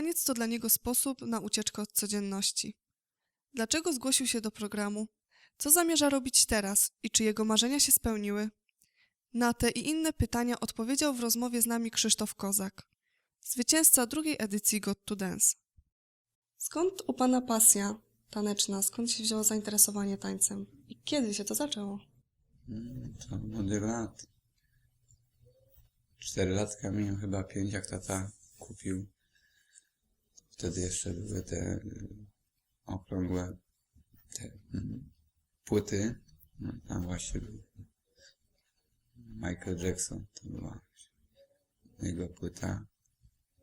Taniec to dla niego sposób na ucieczkę od codzienności. Dlaczego zgłosił się do programu? Co zamierza robić teraz i czy jego marzenia się spełniły? Na te i inne pytania odpowiedział w rozmowie z nami Krzysztof Kozak, zwycięzca drugiej edycji Got to Dance. Skąd u Pana pasja taneczna? Skąd się wzięło zainteresowanie tańcem? I kiedy się to zaczęło? To młodych lat. Cztery latka miałem chyba pięć, jak tata kupił. Wtedy jeszcze były te y, okrągłe te mm, płyty. No, tam właśnie był Michael Jackson. To była jego płyta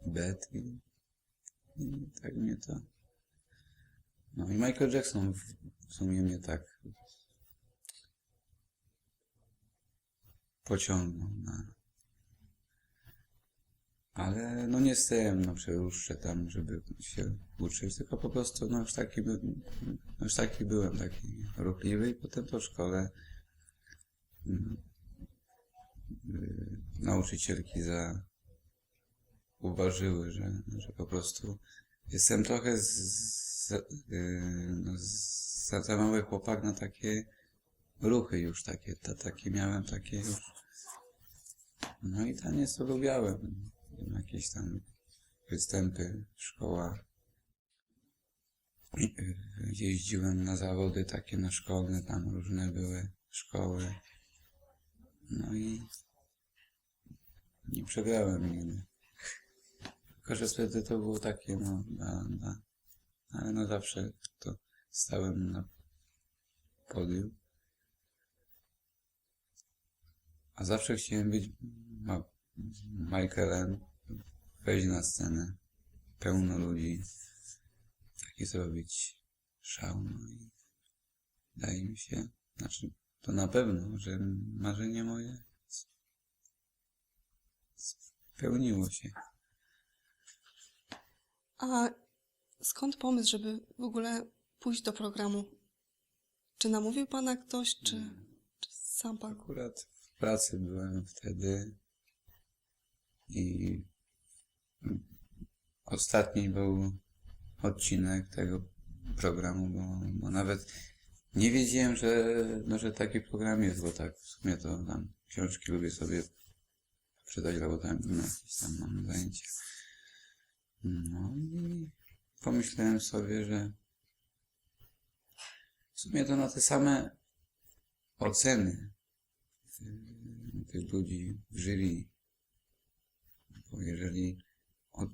Bet i, i tak mnie to... No i Michael Jackson w, w sumie mnie tak pociągnął na... Ale no nie stałem na przeróżce tam, żeby się uczyć, tylko po prostu no już taki, by, no już taki byłem, taki ruchliwy i potem po szkole mm, y, nauczycielki za uważyły, że, że po prostu jestem trochę z, z, y, no, z, za, za mały chłopak na takie ruchy już takie, ta, takie miałem takie już. No i taniec to lubiałem. Jakieś tam występy. I, y, Jeździłem na zawody takie na szkolne, tam różne były szkoły. No i nie przegrałem nigdy. Tylko, że wtedy to było takie, no, na, na, ale no zawsze to stałem na podium. A zawsze chciałem być Michaelem, wejść na scenę, pełno ludzi, taki zrobić szał, no i wydaje mi się, znaczy to na pewno, że marzenie moje spełniło się. A skąd pomysł, żeby w ogóle pójść do programu? Czy namówił Pana ktoś, czy, czy sam Pan? Akurat w pracy byłem wtedy i ostatni był odcinek tego programu, bo, bo nawet nie wiedziałem, że, no, że taki program jest, bo tak w sumie to tam książki lubię sobie czytać robotami, no, jakieś tam mam zajęcia. No i pomyślałem sobie, że w sumie to na te same oceny y, tych ludzi w jury. Bo jeżeli od,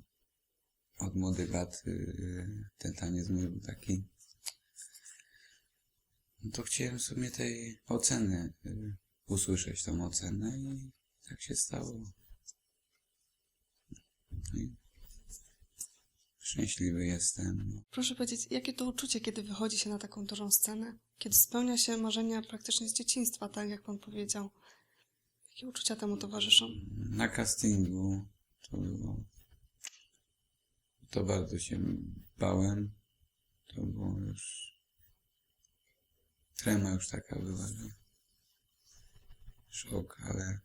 od młodych lat y, ten taniec mój był taki, no to chciałem w sumie tej oceny y, usłyszeć tą ocenę i tak się stało. No i szczęśliwy jestem. No. Proszę powiedzieć, jakie to uczucie, kiedy wychodzi się na taką dużą scenę? Kiedy spełnia się marzenia praktycznie z dzieciństwa, tak jak Pan powiedział. Jakie uczucia temu towarzyszą? Na castingu to. To bardzo się bałem. To było już. Trema już taka była, że. Szok, ale.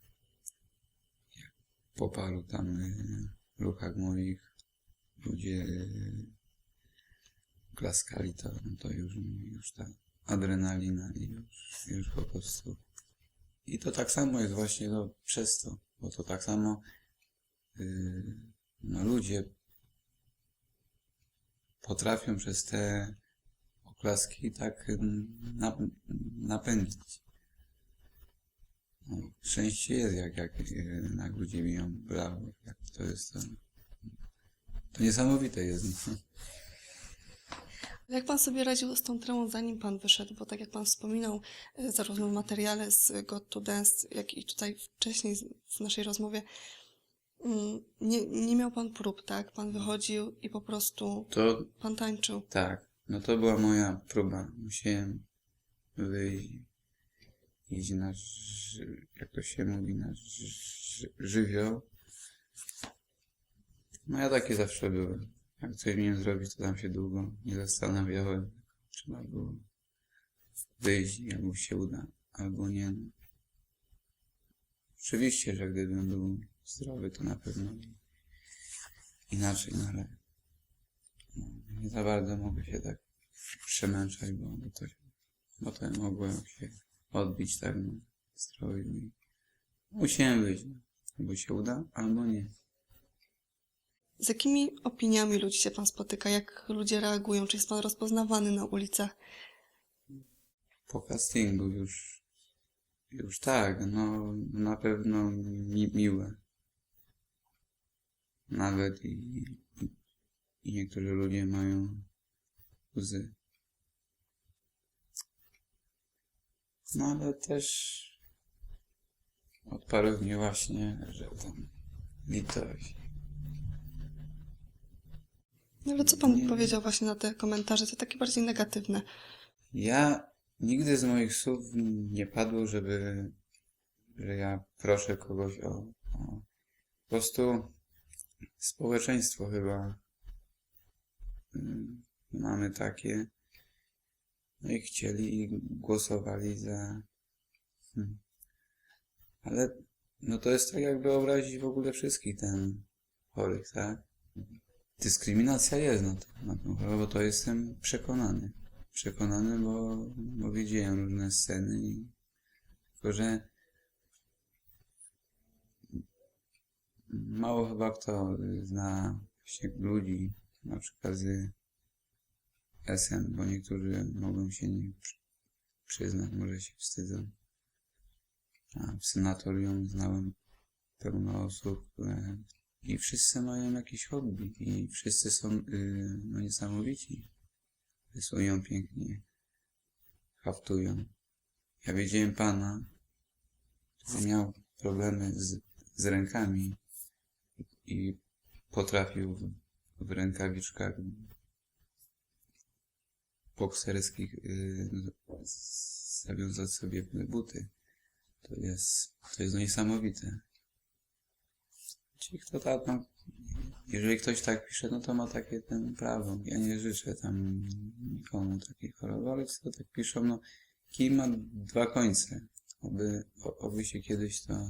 jak Po paru tam y, ruchach moich ludzie y, klaskali, to, no to już, już ta adrenalina i już, już po prostu i to tak samo jest właśnie no, przez to, bo to tak samo no, ludzie potrafią przez te oklaski tak nap, napędzić. No, szczęście jest, jak, jak, yy, jak ludzie biją brawo, jak to jest to, to niesamowite jest. No. Jak Pan sobie radził z tą tremą, zanim Pan wyszedł? Bo tak jak Pan wspominał, zarówno w materiale z Got to Dance, jak i tutaj wcześniej w naszej rozmowie, nie, nie miał Pan prób, tak? Pan wychodził i po prostu To Pan tańczył. Tak, no to była moja próba. Musiałem wyjść, iść na, jak to się mówi, na ży- żywioł. No ja taki zawsze byłem. Jak coś miałem zrobić, to tam się długo nie zastanawiałem. Trzeba było wyjść albo się uda, albo nie. Oczywiście, że gdybym był zdrowy, to na pewno inaczej, no ale no, nie za bardzo mogę się tak przemęczać, bo, bo to bo to mogło się odbić tak na stroju i musiałem wyjść. no. Albo się uda, albo nie. Z jakimi opiniami ludzi się pan spotyka? Jak ludzie reagują? Czy jest pan rozpoznawany na ulicach? Po castingu już, już tak, no na pewno mi, miłe. Nawet i, i niektórzy ludzie mają łzy. No ale też od paru dni właśnie, że tam litość. No ale co pan Nie. powiedział właśnie na te komentarze? To takie bardziej negatywne. Ja nigdy z moich słów nie padło, żeby, że ja proszę kogoś o, o po prostu społeczeństwo chyba mm, mamy takie, no i chcieli i głosowali za, hmm. ale no to jest tak jakby obrazić w ogóle wszystkich ten chorych, tak? Dyskryminacja jest na, to, na tą chorobę, to jestem przekonany. Przekonany, bo, bo widziałem różne sceny i tylko, że mało chyba kto zna właśnie ludzi, na przykład z SM, bo niektórzy mogą się nie przy- przyznać, może się wstydzą. A w senatorium znałem pełno osób, które i wszyscy mają jakieś hobby i wszyscy są y, no, niesamowici. Rysują pięknie, haftują. Ja widziałem pana, który miał problemy z, z rękami i potrafił w, w rękawiczkach bokserskich y, z- zawiązać sobie buty. To jest, to jest niesamowite. Ci, kto tam, tam, jeżeli ktoś tak pisze, no to ma takie ten prawo. Ja nie życzę tam nikomu takiej choroby, ale co tak piszą, no kij ma dwa końce. Oby, oby się kiedyś to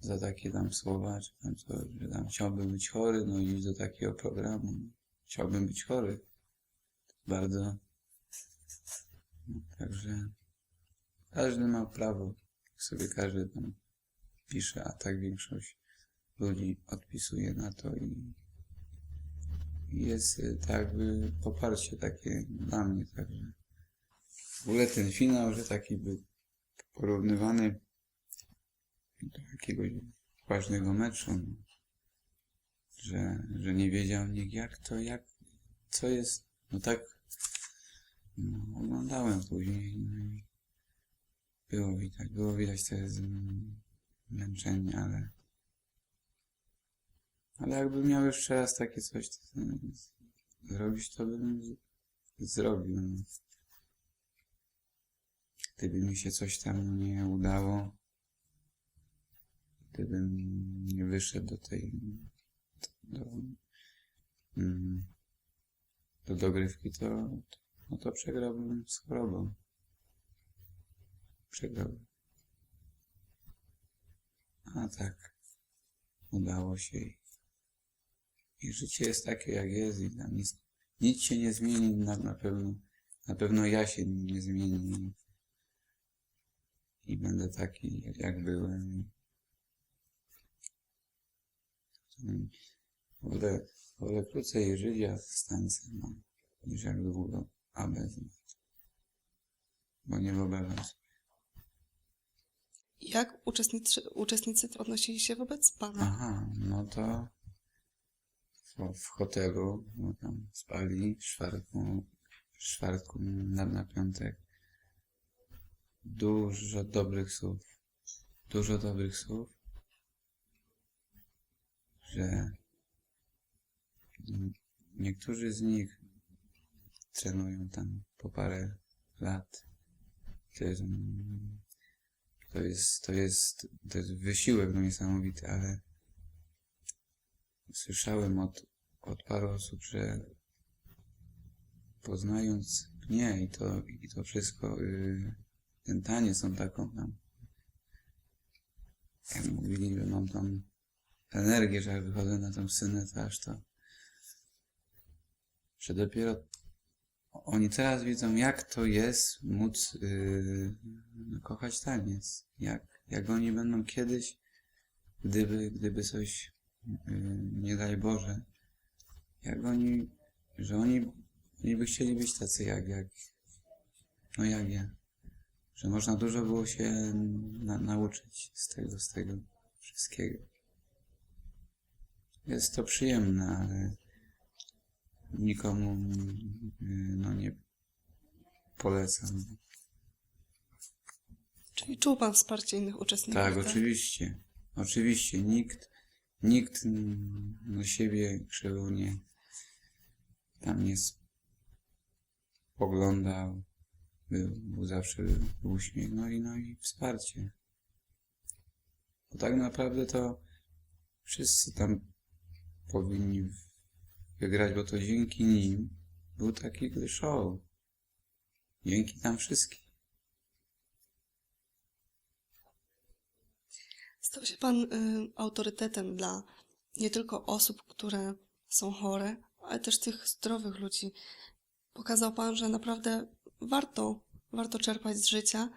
za takie tam słowa, czy tam co, że tam chciałbym być chory, no i do takiego programu. Chciałbym być chory. Bardzo. No, także każdy ma prawo. Sobie każdy tam pisze, a tak większość ludzi odpisuje na to i jest y, tak jakby poparcie takie dla mnie, także w ogóle ten finał, że taki był porównywany do jakiegoś ważnego meczu, no, że, że nie wiedział nikt jak to, jak, co jest, no tak no, oglądałem później no i było widać, było widać te zmęczenie, ale ale jakbym miał jeszcze raz takie coś to, z- zrobić, to bym zrobił. No. Gdyby mi się coś tam nie udało, gdybym nie wyszedł do tej do, mm, do dogrywki, to, no to przegrałbym z chorobą. Przegrałbym. A tak, udało się i życie jest takie, jak jest i tam nic, nic się nie zmieni na, na pewno. Na pewno ja się nie zmieni i, będę taki, jak byłem. I W ogóle, w krócej życia z tańcem mam, niż jak długo, a bez. Bo nie wyobrażam sobie. Jak uczestnicy, uczestnicy odnosili się wobec pana? Aha, no to w, w hotelu, no tam spali w czwartku, w czwartku na, na piątek. Dużo dobrych słów. Dużo dobrych słów. Że niektórzy z nich trenują tam po parę lat. To jest, to jest, to jest, to jest wysiłek no niesamowity, ale słyszałem od, od paru osób, że poznając mnie i to, i to wszystko, yy, ten taniec są taką tam, jak mówili, że mam tam energię, że jak wychodzę na tą scenę, to aż to że dopiero oni teraz widzą, jak to jest móc yy, no, kochać taniec. Jak, jak oni będą kiedyś, gdyby, gdyby coś, yy, nie daj Boże, jak oni, że oni, oni by chcieli być tacy jak, jak, no jak ja. Że można dużo było się na, nauczyć z tego, z tego wszystkiego. Jest to przyjemne, ale nikomu yy, no nie polecam. Czyli czuł pan wsparcie innych uczestników? Tak, oczywiście. Oczywiście. Nikt, nikt na siebie krzywo nie tam nie spoglądał. Był, był zawsze uśmiech, no i, no i wsparcie. Bo tak naprawdę to wszyscy tam powinni wygrać, bo to dzięki nim był taki show. Dzięki tam wszystkim. Stał się pan y, autorytetem dla nie tylko osób, które są chore, ale też tych zdrowych ludzi. Pokazał pan, że naprawdę warto, warto czerpać z życia.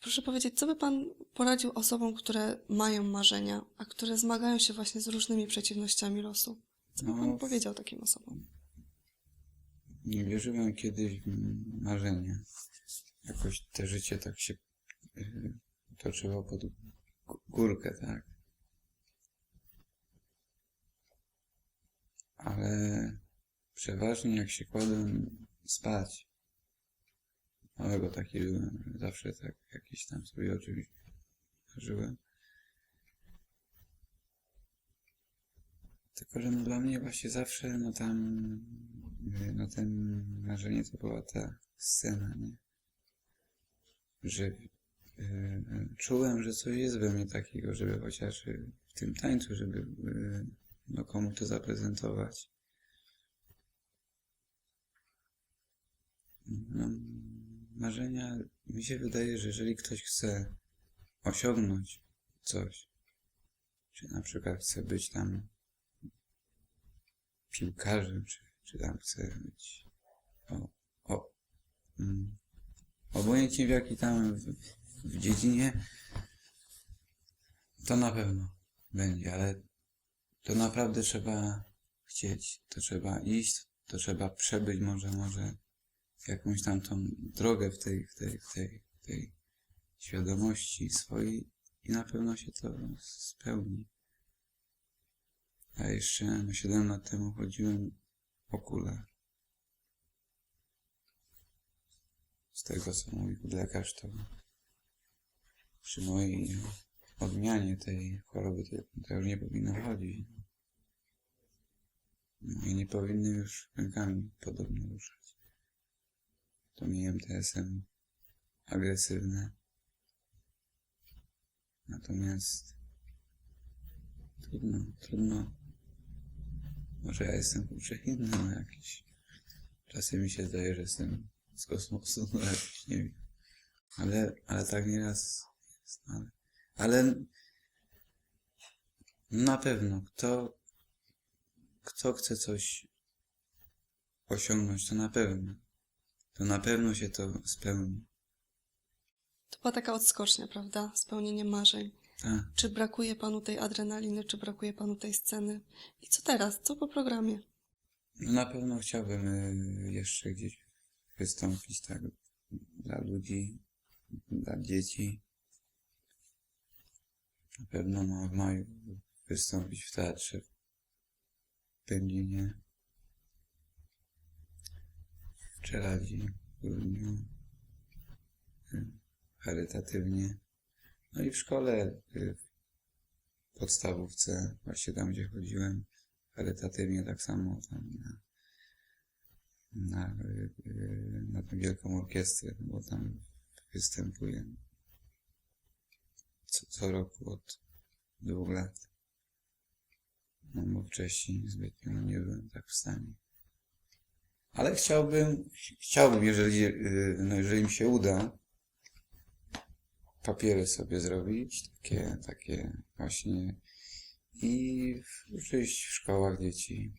Proszę powiedzieć, co by pan poradził osobom, które mają marzenia, a które zmagają się właśnie z różnymi przeciwnościami losu? Co by No, pan powiedział takim osobom? Nie wierzyłem kiedyś w marzenia. Jakoś te życie tak się yy, toczyło pod gó- górkę, tak. Ale przeważnie jak się kładłem spać, małego taki byłem, zawsze tak jakieś tam sobie oczywiście marzyłem. Tylko, że no dla mnie właśnie zawsze, no tam, no ten marzenie to była ta scena, nie? Że y, y, czułem, że coś jest we mnie takiego, żeby chociaż w tym tańcu, żeby y, no komu to zaprezentować. No, marzenia, mi się wydaje, że jeżeli ktoś chce osiągnąć coś, czy na przykład chce być tam piłkarzem, czy, czy tam chce być o, o, mm, obojętnie w jakiej tam w, w dziedzinie, to na pewno będzie, ale to naprawdę trzeba chcieć, to trzeba iść, to trzeba przebyć może, może jakąś tam tą drogę w tej, w tej, w tej, w tej świadomości swojej i na pewno się to spełni. A jeszcze no 7 lat temu chodziłem o kulach. Z tego co mówił lekarz, to przy mojej odmianie tej choroby to już nie powinno chodzić. No i nie powinny już rękami podobno ruszać. To miałem TSM agresywne. Natomiast trudno, trudno. Może ja jestem kurczę inny, no jakiś. Czasem mi się zdaje, że jestem z kosmosu, no jakiś, nie wiem. Ale, ale tak nieraz jest, ale, ale na pewno, kto, kto chce coś osiągnąć, to na pewno. To na pewno się to spełni. To była taka odskocznia, prawda? Spełnienie marzeń. Tak. Czy brakuje panu tej adrenaliny, czy brakuje panu tej sceny? I co teraz? Co po programie? No na pewno chciałbym y, jeszcze gdzieś wystąpić tak dla ludzi, dla dzieci. Na pewno no, w maju wystąpić w teatrze w Będzinie. W Czeladzi, w grudniu. y, Charytatywnie. No i w szkole, y, w podstawówce, właśnie tam gdzie chodziłem, charytatywnie tak samo tam na, na, y, na tę wielką orkiestrę, bo tam występuję co, co roku od dwóch lat. No bo wcześniej zbytnio nie byłem tak w stanie. Ale chciałbym, chciałbym, jeżeli, y, no jeżeli mi się uda, papiery sobie zrobić, takie, takie właśnie i uczyć w szkołach dzieci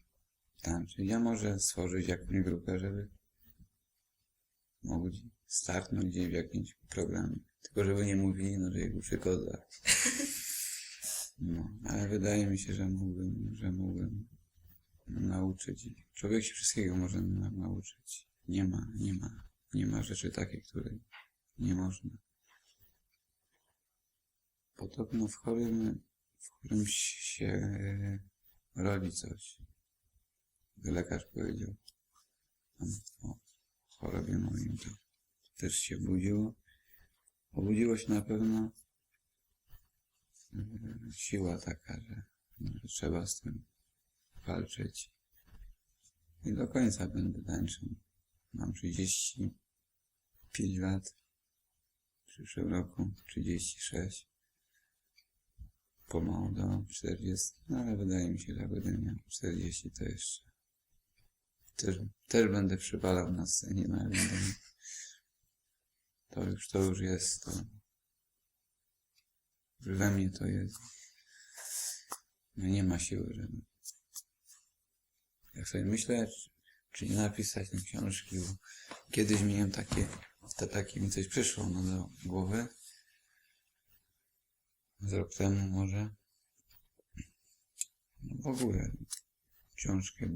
tam, czyli ja może stworzyć jakąś grupę, żeby mogli startnąć gdzieś w jakimś programie. Tylko żeby nie mówili, no, że jego przygoda. No, ale wydaje mi się, że mógłbym, że mógłbym nauczyć ich. Człowiek się wszystkiego może na, nauczyć. Nie ma, nie ma, nie ma rzeczy takiej, której nie można. Podobno w chorym, w chorym się rodzi coś. Lekarz powiedział o chorobie moim, to też się budziło. Obudziło się na pewno e, siła taka, że trzeba z tym walczyć. I do końca będę tańczył. Mam 35 lat. W przyszłym roku 36. Pomału do 40. No ale wydaje mi się, że będę miał 40 to jeszcze. Też, też będę przypalał na scenie, no ale to już, to już jest to. We mnie to jest. No nie ma siły, żeby. Jak sobie myślę, czy, nie napisać tej książki, bo kiedyś miałem takie, to takie mi coś przyszło no, do głowy. Z rok temu może. No w ogóle książkę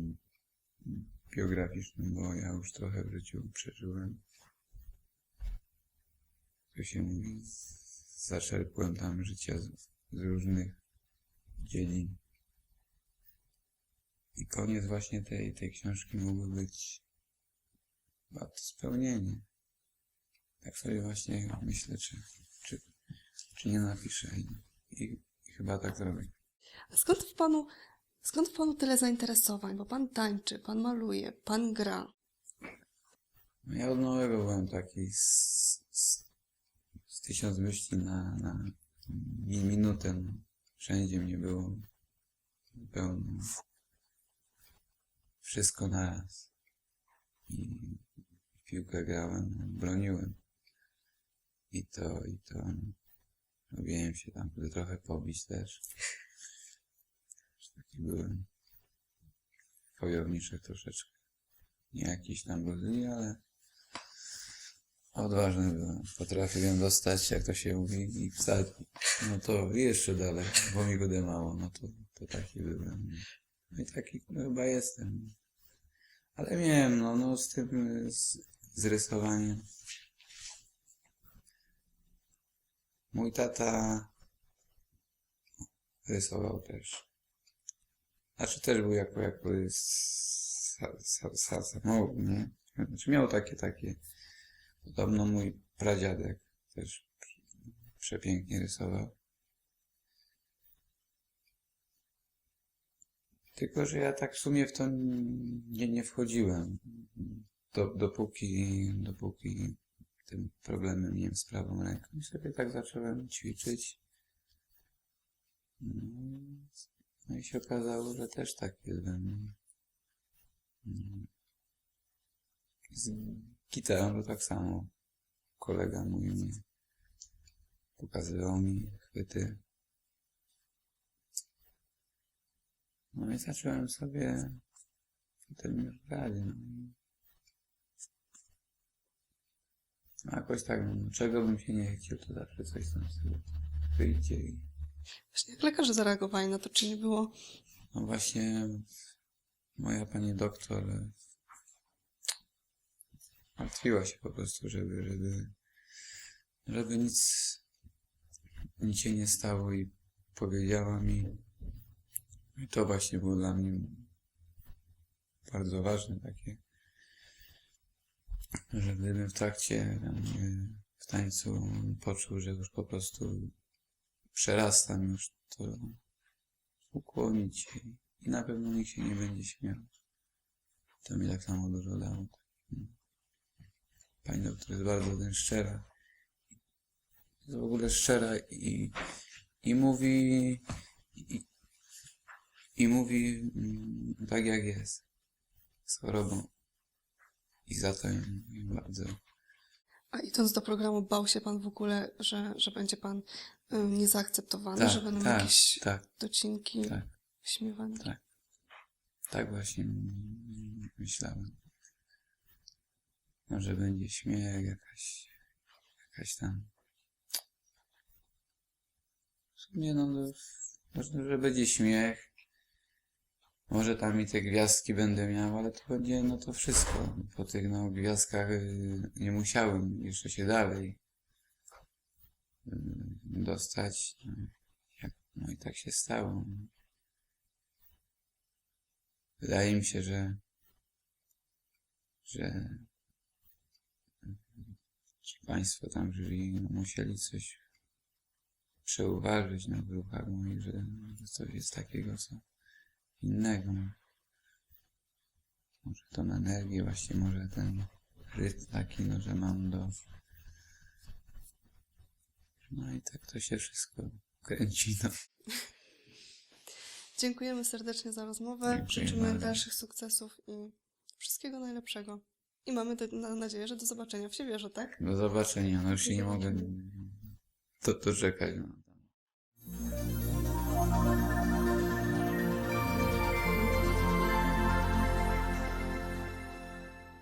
biograficzną, bo ja już trochę w życiu przeżyłem. To się mówi, zaczerpłem tam życia z, z różnych dziedzin. I koniec właśnie tej, tej książki mógłby być chyba spełnienie. Tak sobie właśnie myślę, czy, czy, czy nie napiszę i, i, i chyba tak zrobię. A skąd w panu, skąd w panu tyle zainteresowań? Bo pan tańczy, pan maluje, pan gra. No ja od małego byłem taki z, z, z tysiąc myśli na, na mi, minutę. No. Wszędzie mnie było pełno. Wszystko naraz. I piłkę grałem, broniłem. I to, i to. Lubiłem się tam trochę pobić też. Taki byłem wojowniczy troszeczkę. Nie jakiś tam brudzli, ale odważny byłem. Potrafiłem dostać, jak to się mówi, i wstać. No to jeszcze dalej, bo mi go mało. No to, to taki byłem. No i taki no, chyba jestem. Ale miałem, no, no z tym, z, z rysowaniem. Mój tata rysował też. Znaczy też był jako, jako sa, nie? Znaczy miał takie, takie. Podobno mój pradziadek też przepięknie rysował. Tylko, że ja tak w sumie w to nie, nie wchodziłem. Do, dopóki, dopóki tym problemem miałem z prawą ręką. I sobie tak zacząłem ćwiczyć. No, no i się okazało, że też tak jest we mnie. Z gitarą to tak samo. Kolega mój mnie pokazywał mi chwyty. No i zacząłem sobie już grać. No. No jakoś tak, no, czego bym się nie chciał, to zawsze coś tam sobie wyjdzie i Właśnie jak lekarze zareagowali na to, czy nie było No właśnie moja pani doktor e, martwiła się po prostu, żeby, żeby, żeby nic, nic się nie stało i powiedziała mi, i to właśnie było dla mnie bardzo ważne takie, że gdybym w trakcie e, w tańcu poczuł, że już po prostu przerastam już to ukłonić się i na pewno nikt się nie będzie śmiał. To mi tak samo dużo dało. Pani doktor jest bardzo ten szczera. Jest w ogóle szczera i, i mówi i, i mówi mm, tak jak jest z chorobą. I za to ją ją bardzo A idąc do programu, bał się pan w ogóle, że, że będzie pan y, niezaakceptowany, Tak, że będą tak, jakieś tak, docinki, tak. śmiewanki? tak. Tak właśnie myślałem. Może będzie śmiech, jakaś, jakaś tam. Sumie, no, no, że będzie śmiech. Może tam i te gwiazdki będę miał, ale to będzie, no to wszystko. Po tych, no, gwiazdkach y, nie musiałem jeszcze się dalej y, dostać. No, i tak się stało. Wydaje mi się, że że ci Państwo tam żyli, no, musieli coś przeuważyć na w ruchach moich, że coś jest takiego, co innego. Może tą energię, właśnie może ten rytm taki, no, że mam do... No i tak to się wszystko kręci, no. Dziękujemy serdecznie za rozmowę. Dziękuję Życzymy bardzo. dalszych sukcesów i wszystkiego najlepszego. I mamy do, na nadzieję, że do zobaczenia w Siewierzu, tak? Do zobaczenia, no już się nie mogę do, doczekać. No.